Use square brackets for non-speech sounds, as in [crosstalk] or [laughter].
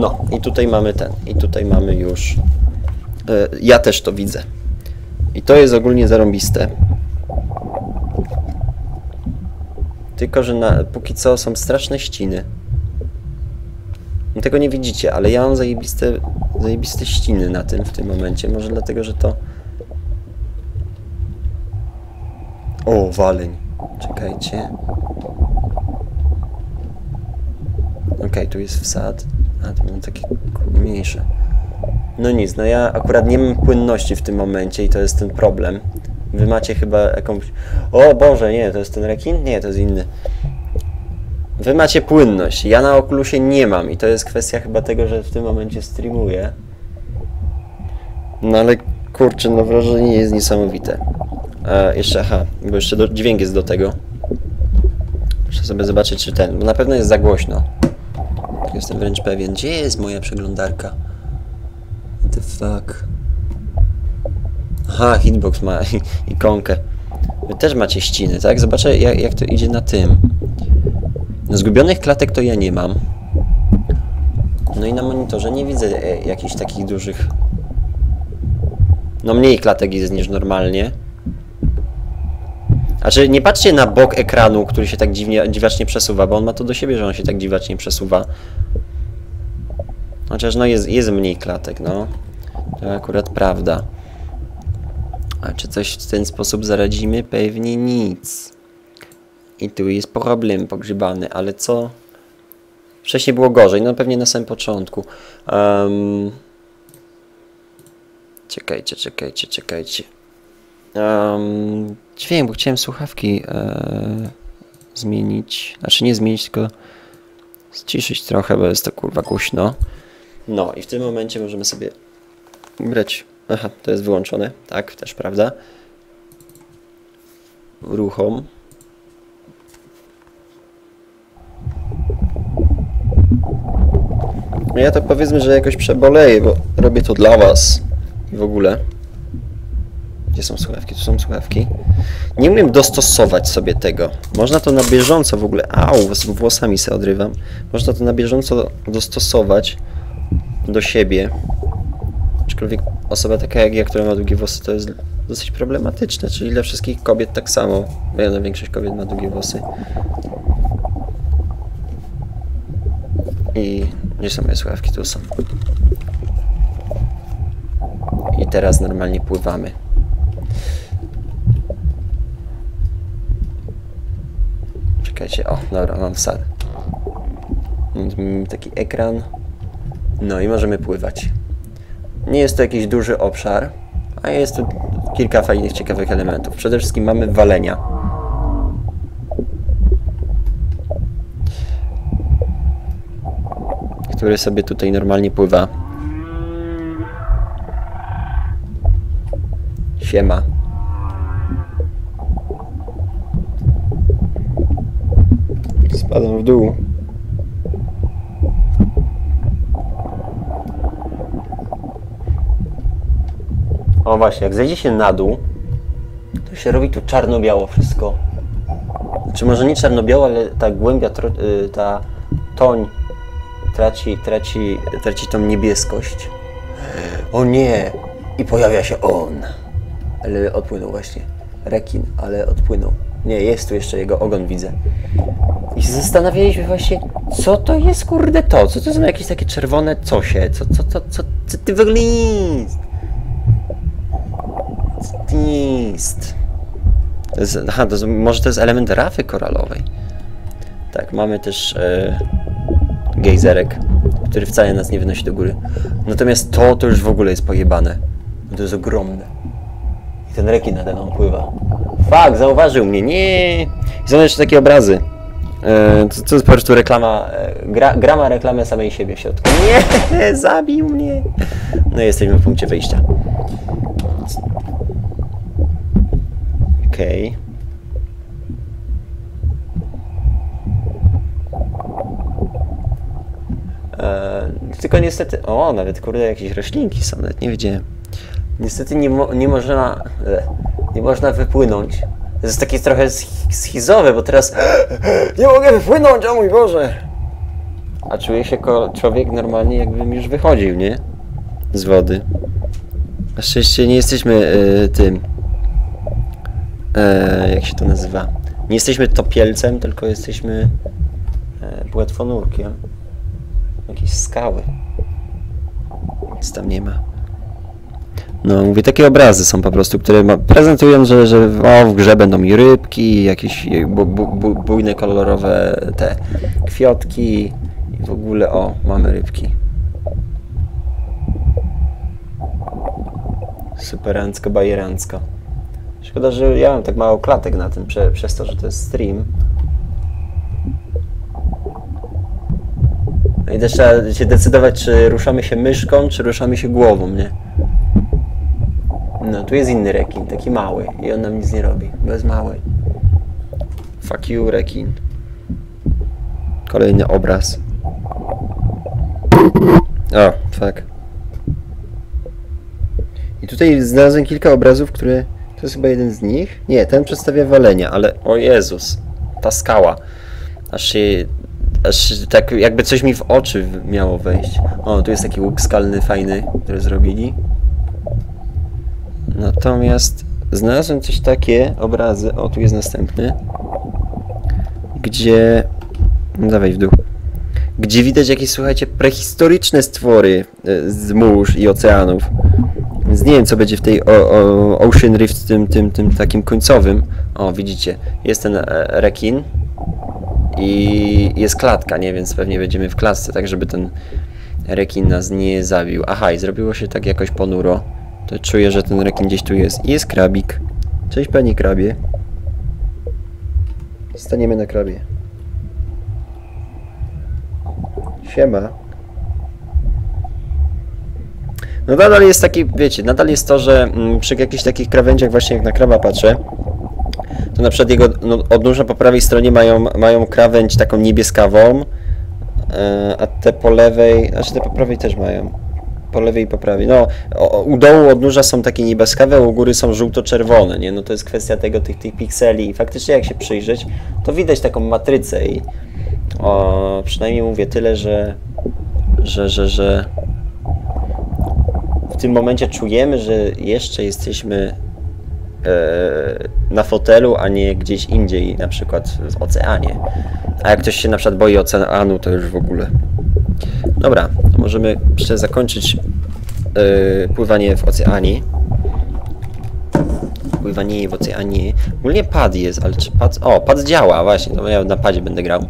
No, i tutaj mamy ten. I tutaj mamy już... E, ja też to widzę. I to jest ogólnie zarąbiste. Tylko, że na, póki co są straszne ściny. No Tego nie widzicie, ale ja mam zajebiste, zajebiste ściny na tym w tym momencie. Może dlatego, że to... O, waleń. Czekajcie. Okej, tu jest wsad. A, to mam takie mniejsze. No nic, no ja akurat nie mam płynności w tym momencie i to jest ten problem. Wy macie chyba jakąś... O Boże, nie, to jest ten rekin? Nie, to jest inny. Wy macie płynność, ja na Oculusie nie mam i to jest kwestia chyba tego, że w tym momencie streamuję. No ale kurczę, no wrażenie jest niesamowite. E, jeszcze, aha, bo jeszcze do, dźwięk jest do tego. Muszę sobie zobaczyć, czy ten, bo na pewno jest za głośno. Jestem wręcz pewien. Gdzie jest moja przeglądarka? What the fuck? Aha, hitbox ma [laughs] ikonkę. Wy też macie ściny, tak? Zobaczę, jak, jak to idzie na tym. No, Zgubionych klatek to ja nie mam. No i na monitorze nie widzę e, jakichś takich dużych... No mniej klatek jest niż normalnie. Znaczy, nie patrzcie na bok ekranu, który się tak dziwnie, dziwacznie przesuwa, bo on ma to do siebie, że on się tak dziwacznie przesuwa. Chociaż no jest, jest mniej klatek, no. To akurat prawda. A czy coś w ten sposób zaradzimy? Pewnie nic. I tu jest problem pogrzebany, ale co? Wcześniej było gorzej, no pewnie na samym początku. Um... Czekajcie, czekajcie, czekajcie. Um... Dźwięk, bo chciałem słuchawki e... zmienić. Znaczy nie zmienić, tylko ściszyć trochę, bo jest to kurwa głośno. No i w tym momencie możemy sobie brać. Aha, to jest wyłączone. Tak, też prawda. Ruchom. No Ja to powiedzmy, że jakoś przeboleję, bo robię to dla was. W ogóle. Gdzie są słuchawki? Tu są słuchawki. Nie umiem dostosować sobie tego. Można to na bieżąco w ogóle. Au, z włosami sobie odrywam. Można to na bieżąco dostosować do siebie. Aczkolwiek osoba taka jak ja, która ma długie włosy, to jest dosyć problematyczne. Czyli dla wszystkich kobiet tak samo. Ja, większość kobiet ma długie włosy. I gdzie są moje słuchawki? Tu są. I teraz normalnie pływamy. Czekajcie, o, dobra, mam wsad. Mam taki ekran. No i możemy pływać. Nie jest to jakiś duży obszar, a jest tu kilka fajnych, ciekawych elementów. Przede wszystkim mamy walenia. Który sobie tutaj normalnie pływa. Siema. Spadam w dół. O właśnie, jak zejdzie się na dół, to się robi tu czarno-biało wszystko. Znaczy może nie czarno-biało, ale ta głębia, y, ta toń traci, traci, traci tą niebieskość. O nie! I pojawia się on. Ale odpłynął właśnie. Rekin, ale odpłynął. Nie, jest tu jeszcze jego ogon, widzę. I się zastanawialiśmy właśnie, co to jest kurde to? Co to są jakieś takie czerwone cosie? Co, co, co, co, co ty w ogóle jest? Jest aha, to może to jest element rafy koralowej. Tak, mamy też e, gejzerek, który wcale nas nie wynosi do góry. Natomiast to, to już w ogóle jest pojebane. To jest ogromne. I ten rekin nade mną pływa. Fak, zauważył mnie, nie. I są jeszcze takie obrazy. E, to, to jest po prostu reklama, e, gra, gra ma reklamę samej siebie w środku. Nie, [laughs] zabił mnie. No i jesteśmy w punkcie wyjścia. Okej. E, Tylko niestety, o, nawet kurde jakieś roślinki są, nawet nie wiedziałem. Niestety nie, mo, nie można, e, nie można wypłynąć. To jest takie trochę sch- schizowe, bo teraz [gasps] nie mogę wypłynąć, o mój Boże! A czuje się ko- człowiek normalnie jakbym już wychodził, nie? Z wody. Na szczęście nie jesteśmy e, tym. E, jak się to nazywa? Nie jesteśmy topielcem, tylko jesteśmy e, płetwonurkiem. Jakieś skały. Nic tam nie ma. No, mówię, takie obrazy są po prostu, które ma, prezentują, że, że o, w grze będą i rybki, jakieś bu, bu, bu, bujne, kolorowe te kwiotki i w ogóle, o, mamy rybki. Superancko, bajerancko. Szkoda, że ja mam tak mało klatek na tym, prze, przez to, że to jest stream. No i też trzeba się decydować, czy ruszamy się myszką, czy ruszamy się głową, nie? No, tu jest inny rekin, taki mały i on nam nic nie robi, bo jest mały. Fuck you, rekin. Kolejny obraz. O, fuck. I tutaj znalazłem kilka obrazów, które... To jest chyba jeden z nich? Nie, ten przedstawia walenia, ale... O Jezus, ta skała. Aż się... Aż tak jakby coś mi w oczy miało wejść. O, tu jest taki łuk skalny fajny, który zrobili. Natomiast znalazłem coś takie obrazy. O, tu jest następny. Gdzie. No dawaj w dół. Gdzie widać jakieś, słuchajcie, prehistoryczne stwory e, z mórz i oceanów. Więc nie wiem, co będzie w tej o, o, Ocean Rift, tym, tym, tym takim końcowym. O, widzicie, jest ten e, rekin i jest klatka, nie? Więc pewnie będziemy w klatce, tak żeby ten rekin nas nie zabił. Aha, i zrobiło się tak jakoś ponuro. To czuję, że ten rekin gdzieś tu jest. I jest krabik. Cześć pani krabie. Staniemy na krabie. Siema. No nadal jest taki, wiecie, nadal jest to, że mm, przy jakichś takich krawędziach właśnie jak na kraba patrzę, to na przykład jego no, odnóża po prawej stronie mają, mają krawędź taką niebieskawą, e, a te po lewej, znaczy te po prawej też mają. Po lewej i po prawej. No, u dołu odnóża są takie niebieskawe, u góry są żółto-czerwone, nie? No to jest kwestia tego, tych, tych pikseli i faktycznie jak się przyjrzeć, to widać taką matrycę i o, przynajmniej mówię tyle, że że, że, że w tym momencie czujemy, że jeszcze jesteśmy e, na fotelu, a nie gdzieś indziej, na przykład w oceanie. A jak ktoś się na przykład boi oceanu, to już w ogóle. Dobra, możemy jeszcze zakończyć e, pływanie w oceanie. Pływanie w oceanie. Ogólnie pad jest, ale czy pad... O, pad działa, właśnie, to ja na padzie będę grał.